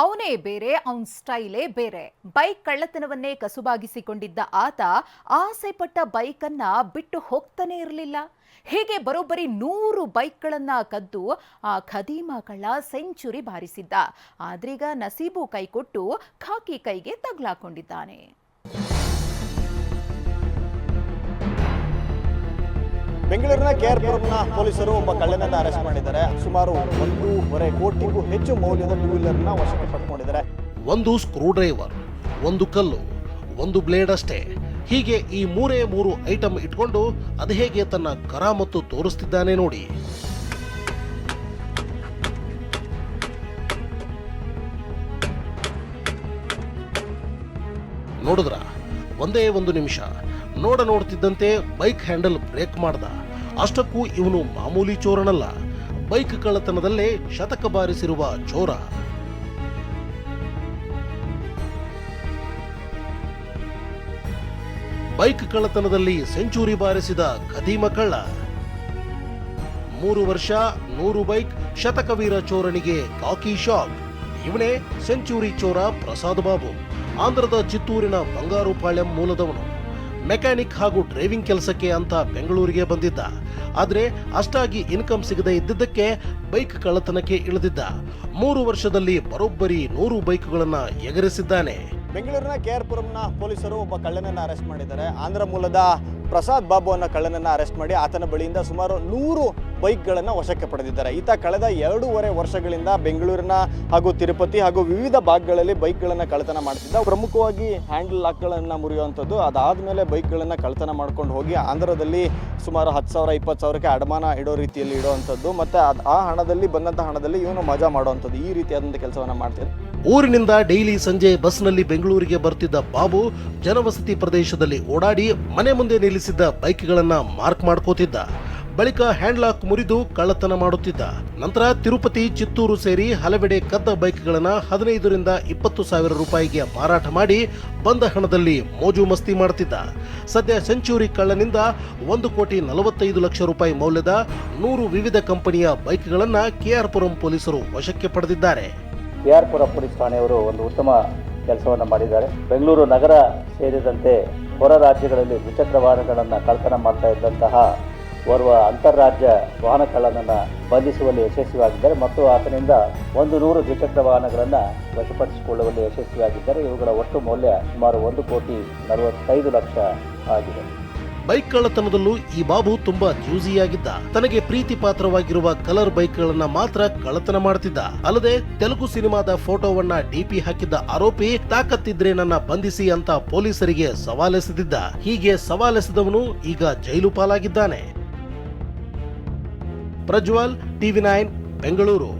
ಅವನೇ ಬೇರೆ, ಅವನ್ ಸ್ಟೈಲೇ ಬೇರೆ. ಬೈಕ್ ಕಳ್ಳತನವನ್ನೇ ಕಸುಬಾಗಿಸಿಕೊಂಡಿದ್ದ ಆತ ಆಸೆ ಪಟ್ಟ ಬೈಕನ್ನ ಬಿಟ್ಟು ಹೋಗ್ತಾನೆ ಇರಲಿಲ್ಲ. ಹೀಗೆ ಬರೋಬ್ಬರಿ ನೂರು ಬೈಕ್ಗಳನ್ನ ಕದ್ದು ಆ ಖದೀಮ ಕಳ್ಳ ಸೆಂಚುರಿ ಬಾರಿಸಿದ್ದ. ಆದ್ರೀಗ ನಸೀಬು ಕೈಕೊಟ್ಟು ಖಾಕಿ ಕೈಗೆ ತಗ್ಲಾಕೊಂಡಿದ್ದಾನೆ. ಬೆಂಗಳೂರಿನ ಕೆಆರ್ ಪುರಂನ ಪೊಲೀಸರು ಒಬ್ಬ ಕಳ್ಳನನ್ನ ಅರೆಸ್ಟ್ ಮಾಡಿದ್ದಾರೆ. ಸುಮಾರು ಒಂದೂವರೆ ಕೋಟಿಗೂ ಹೆಚ್ಚು ಮೌಲ್ಯದ ಟೂ ವೀಲರ್ನ ವಶಕ್ಕೆ ಪಡ್ಕೊಂಡಿದ್ದಾರೆ. ಒಂದು ಸ್ಕ್ರೂ ಡ್ರೈವರ್ ಒಂದು ಕಲ್ಲು, ಒಂದು ಬ್ಲೇಡ್ ಅಷ್ಟೇ. ಹೀಗೆ ಈ ಮೂರೇ ಮೂರು ಐಟಮ್ ಇಟ್ಕೊಂಡು ಅದು ಹೇಗೆ ತನ್ನ ಕರಾಮತ್ತು ತೋರಿಸ್ತಿದ್ದಾನೆ ನೋಡಿ. ನೋಡಿದ್ರ? ಒಂದೇ ಒಂದು ನಿಮಿಷ. ನೋಡ ನೋಡ್ತಿದ್ದಂತೆ ಬೈಕ್ ಹ್ಯಾಂಡಲ್ ಬ್ರೇಕ್ ಮಾಡ್ದ. ಅಷ್ಟಕ್ಕೂ ಇವನು ಮಾಮೂಲಿ ಚೋರನಲ್ಲ. ಬೈಕ್ ಕಳ್ಳತನದಲ್ಲೇ ಶತಕ ಬಾರಿಸಿರುವ ಚೋರ. ಬೈಕ್ ಕಳ್ಳತನದಲ್ಲಿ ಸೆಂಚುರಿ ಬಾರಿಸಿದ ಖದೀಮ ಕಳ್ಳ. ಮೂರು ವರ್ಷ, ನೂರು ಬೈಕ್, ಶತಕವೀರ ಚೋರನಿಗೆ ಕಾಕಿ ಶಾಕ್ ಇವನೇ ಸೆಂಚುರಿ ಚೋರ ಪ್ರಸಾದ್ ಬಾಬು. ಆಂಧ್ರದ ಚಿತ್ತೂರಿನ ಬಂಗಾರುಪಾಳ್ಯಂ ಮೂಲದವನು. ಮೆಕ್ಯಾನಿಕ್ ಹಾಗೂ ಡ್ರೈವಿಂಗ್ ಕೆಲಸಕ್ಕೆ ಅಂತ ಬೆಂಗಳೂರಿಗೆ ಬಂದಿದ್ದ. ಆದರೆ ಅಷ್ಟಾಗಿ ಇನ್ಕಮ್ ಸಿಗದೇ ಇದ್ದಿದ್ದಕ್ಕೆ ಬೈಕ್ ಕಳ್ಳತನಕ್ಕೆ ಇಳಿದಿದ್ದ. ಮೂರು ವರ್ಷದಲ್ಲಿ ಬರೋಬ್ಬರಿ ನೂರು ಬೈಕ್ಗಳನ್ನು ಎಗರಿಸಿದ್ದಾನೆ. ಬೆಂಗಳೂರಿನ ಕೆ ಆರ್ ಪುರಂನ ಪೊಲೀಸರು ಒಬ್ಬ ಕಳ್ಳನನ್ನ ಅರೆಸ್ಟ್ ಮಾಡಿದ್ದಾರೆ. ಆಂಧ್ರ ಮೂಲದ ಪ್ರಸಾದ್ ಬಾಬು ಅನ್ನೋ ಕಳ್ಳನನ್ನ ಅರೆಸ್ಟ್ ಮಾಡಿ ಆತನ ಬಳಿಯಿಂದ ಸುಮಾರು ನೂರು ಬೈಕ್ಗಳನ್ನು ವಶಕ್ಕೆ ಪಡೆದಿದ್ದಾರೆ. ಈತ ಕಳೆದ ಎರಡೂವರೆ ವರ್ಷಗಳಿಂದ ಬೆಂಗಳೂರಿನ ಹಾಗೂ ತಿರುಪತಿ ಹಾಗೂ ವಿವಿಧ ಭಾಗಗಳಲ್ಲಿ ಬೈಕ್ಗಳನ್ನು ಕಳ್ಳತನ ಮಾಡ್ತಿದ್ದ. ಪ್ರಮುಖವಾಗಿ ಹ್ಯಾಂಡಲ್ ಲಾಕ್ಗಳನ್ನು ಮುರಿಯುವಂಥದ್ದು. ಅದಾದಮೇಲೆ ಬೈಕ್ಗಳನ್ನು ಕಳ್ಳತನ ಮಾಡ್ಕೊಂಡು ಹೋಗಿ ಆಂಧ್ರದಲ್ಲಿ ಸುಮಾರು ಹತ್ತು ಸಾವಿರ, ಇಪ್ಪತ್ತು ಸಾವಿರಕ್ಕೆ ಅಡಮಾನ ಇಡೋ ರೀತಿಯಲ್ಲಿ ಇಡುವಂಥದ್ದು. ಮತ್ತು ಅದು ಆ ಹಣದಲ್ಲಿ ಬಂದಂಥ ಹಣದಲ್ಲಿ ಇವನು ಮಜಾ ಮಾಡುವಂಥದ್ದು. ಈ ರೀತಿಯಾದಂಥ ಕೆಲಸವನ್ನು ಮಾಡ್ತಿದ್ದ. ಊರಿನಿಂದ ಡೈಲಿ ಸಂಜೆ ಬಸ್ನಲ್ಲಿ ಬೆಂಗಳೂರಿಗೆ ಬರ್ತಿದ್ದ ಬಾಬು ಜನವಸತಿ ಪ್ರದೇಶದಲ್ಲಿ ಓಡಾಡಿ ಮನೆ ಮುಂದೆ ನಿಲ್ಲಿಸಿದ್ದ ಬೈಕ್ಗಳನ್ನು ಮಾರ್ಕ್ ಮಾಡ್ಕೋತಿದ್ದ. ಬಳಿಕ ಹ್ಯಾಂಡ್ಲಾಕ್ ಮುರಿದು ಕಳ್ಳತನ ಮಾಡುತ್ತಿದ್ದ. ನಂತರ ತಿರುಪತಿ, ಚಿತ್ತೂರು ಸೇರಿ ಹಲವೆಡೆ ಕದ್ದ ಬೈಕ್ಗಳನ್ನು ಹದಿನೈದರಿಂದ ಇಪ್ಪತ್ತು ಸಾವಿರ ರೂಪಾಯಿಗೆ ಮಾರಾಟ ಮಾಡಿ ಬಂದ ಹಣದಲ್ಲಿ ಮೋಜು ಮಸ್ತಿ ಮಾಡುತ್ತಿದ್ದ ಸದ್ಯ ಸೆಂಚುರಿ ಕಳ್ಳನಿಂದ ಒಂದು ಕೋಟಿ ನಲವತ್ತೈದು ಲಕ್ಷ ರೂಪಾಯಿ ಮೌಲ್ಯದ ನೂರು ವಿವಿಧ ಕಂಪನಿಯ ಬೈಕ್ಗಳನ್ನು ಕೆಆರ್ ಪುರಂ ಪೊಲೀಸರು ವಶಕ್ಕೆ ಪಡೆದಿದ್ದಾರೆ. ಕೆ ಪುರಂ ಪುರ ಪೊಲೀಸ್ ಠಾಣೆಯವರು ಒಂದು ಉತ್ತಮ ಕೆಲಸವನ್ನು ಮಾಡಿದ್ದಾರೆ. ಬೆಂಗಳೂರು ನಗರ ಸೇರಿದಂತೆ ಹೊರ ರಾಜ್ಯಗಳಲ್ಲಿ ದ್ವಿಚಕ್ರ ವಾಹನಗಳನ್ನು ಕಳ್ತನ ಮಾಡ್ತಾ ಇದ್ದಂತಹ ಓರ್ವ ಅಂತಾರಾಜ್ಯ ವಾಹನ ಕಳ್ಳನನ್ನು ಬಂಧಿಸುವಲ್ಲಿ ಯಶಸ್ವಿಯಾಗಿದ್ದಾರೆ ಮತ್ತು ಆತನಿಂದ ಒಂದು ನೂರು ದ್ವಿಚಕ್ರ ವಾಹನಗಳನ್ನು ವಶಪಡಿಸಿಕೊಳ್ಳುವಲ್ಲಿ ಯಶಸ್ವಿಯಾಗಿದ್ದಾರೆ ಇವುಗಳ ಒಟ್ಟು ಮೌಲ್ಯ ಸುಮಾರು ಒಂದು ಕೋಟಿ ನಲವತ್ತೈದು ಲಕ್ಷ ಆಗಿದೆ. ಬೈಕ್ ಕಳ್ಳತನದಲ್ಲೂ ಈ ಬಾಬು ತುಂಬಾ ಜ್ಯೂಸಿಯಾಗಿದ್ದ. ತನಗೆ ಪ್ರೀತಿ ಪಾತ್ರವಾಗಿರುವ ಕಲರ್ ಬೈಕ್ಗಳನ್ನ ಮಾತ್ರ ಕಳ್ಳತನ ಮಾಡ್ತಿದ್ದ. ಅಲ್ಲದೆ ತೆಲುಗು ಸಿನಿಮಾದ ಫೋಟೋವನ್ನ ಡಿಪಿ ಹಾಕಿದ್ದ ಆರೋಪಿ, ತಾಕತ್ತಿದ್ರೆ ನನ್ನ ಬಂಧಿಸಿ ಅಂತ ಪೊಲೀಸರಿಗೆ ಸವಾಲೆಸೆದಿದ್ದ. ಹೀಗೆ ಸವಾಲೆಸೆದವನು ಈಗ ಜೈಲು ಪಾಲಾಗಿದ್ದಾನೆ. Prajwal TV nine Bengaluru.